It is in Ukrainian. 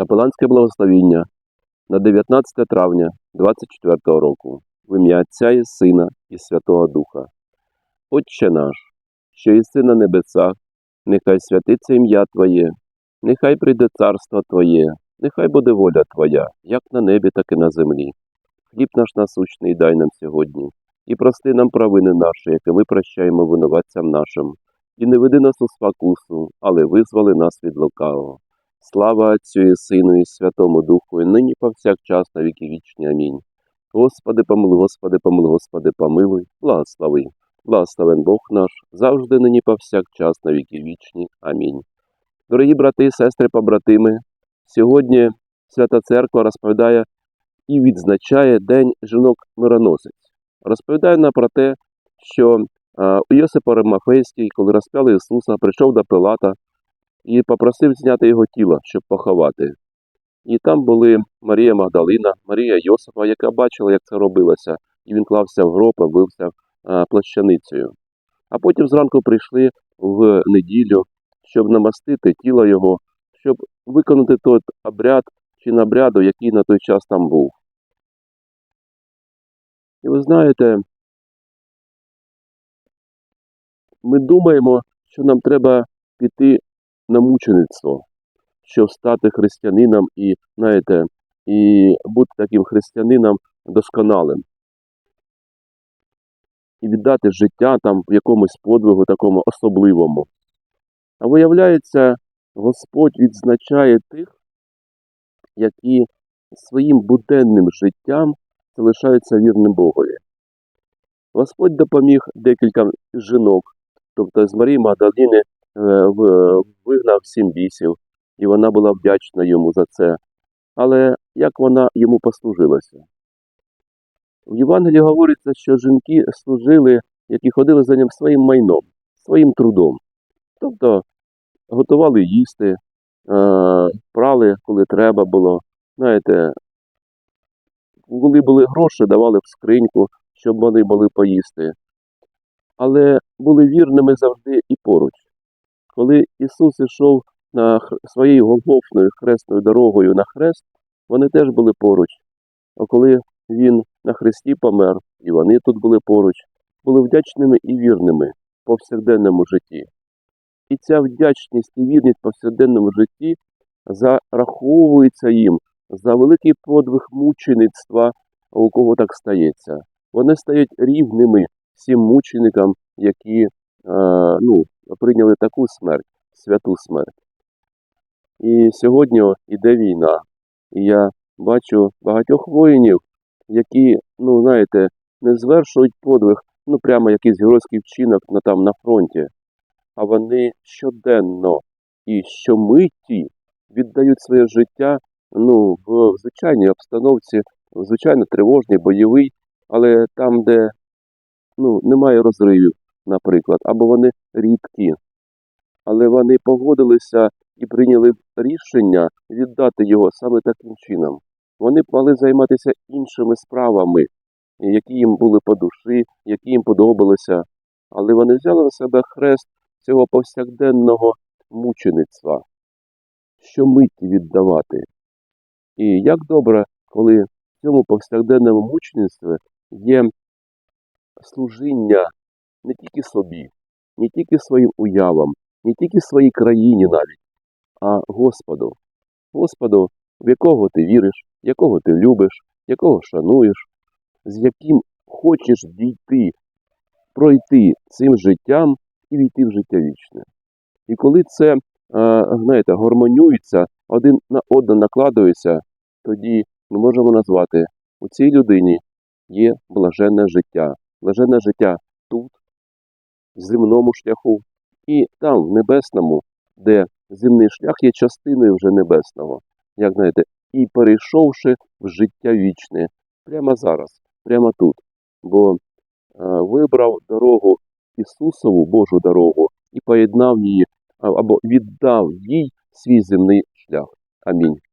Капеланське благословіння на 19 травня 24 року в ім'я Отця і Сина і Святого Духа. Отче наш, що єси на небесах, нехай святиться ім'я Твоє, нехай прийде царство Твоє, нехай буде воля Твоя, як на небі, так і на землі. Хліб наш насущний дай нам сьогодні, і прости нам провини наші, які ми прощаємо винуватцям нашим, і не веди нас у спокусу, але визволи нас від лукавого. Слава Отцю і Сину і Святому Духу, і нині повсякчас на віки вічні. Амінь. Господи, помилуй, Господи, помилуй, Господи, помилуй, благослови. Благословен Бог наш, завжди нині повсякчас на віки вічні. Амінь. Дорогі брати сестри, побратими, сьогодні Свята Церква розповідає і відзначає День жінок-мироносець. Розповідає нам про те, що у Йосипа Римафейський, коли розп'яли Ісуса, прийшов до Пилата і попросив зняти його тіло, щоб поховати. І там були Марія Магдалина, Марія Йосипа, яка бачила, як це робилося, і він клався в гроб, бився плащаницею. А потім зранку прийшли в неділю, щоб намастити тіло його, щоб виконати той обряд чи набряду, який на той час там був. І ви знаєте, ми думаємо, що нам треба піти на мучеництво, щоб стати християнином і, знаєте, і бути таким християнином досконалим. І віддати життя там в якомусь подвигу такому особливому. А виявляється, Господь відзначає тих, які своїм буденним життям залишаються вірним Богові. Господь допоміг декілька жінок, тобто з Марії Магдаліни е, в- вигнав сім бісів, і вона була вдячна йому за це. Але як вона йому послужилася? В Євангелії говориться, що жінки служили, які ходили за ним своїм майном, своїм трудом. Тобто готували їсти, е, прали, коли треба було. Знаєте, коли були гроші, давали в скриньку, щоб вони могли поїсти. Але були вірними завжди. Коли Ісус ішов на своєю голгофною хресною дорогою на хрест, вони теж були поруч. А коли Він на хресті помер, і вони тут були поруч, були вдячними і вірними в повсякденному житті. І ця вдячність і вірність в повсякденному житті зараховується їм за великий подвиг мучеництва, у кого так стається. Вони стають рівними всім мученикам, які ну, прийняли таку смерть, святу смерть. І сьогодні іде війна, і я бачу багатьох воїнів, які, ну знаєте, не звершують подвиг, ну прямо якийсь геройський вчинок на там на фронті, а вони щоденно і щомиті віддають своє життя ну, в звичайній обстановці, звичайно тривожній, бойовий, але там, де ну, немає розривів, наприклад, або вони рідкі, але вони погодилися і прийняли рішення віддати його саме таким чином. Вони мали займатися іншими справами, які їм були по душі, які їм подобалися, але вони взяли на себе хрест цього повсякденного мучеництва, що миті віддавати. І як добре, коли в цьому повсякденному мучеництві є служіння не тільки собі, не тільки своїм уявам, не тільки своїй країні навіть, а Господу. Господу, в якого ти віриш, якого ти любиш, якого шануєш, з яким хочеш дійти, пройти цим життям і війти в життя вічне. І коли це, знаєте, гармонюється, один на одне накладується, тоді ми можемо назвати у цій людині є блаженне життя, блаженне життя тут, земному шляху, і там, в небесному, де земний шлях є частиною вже небесного, як знаєте, і перейшовши в життя вічне, прямо зараз, прямо тут. Бо е, вибрав дорогу Ісусову, Божу дорогу, і поєднав її або віддав їй свій земний шлях. Амінь.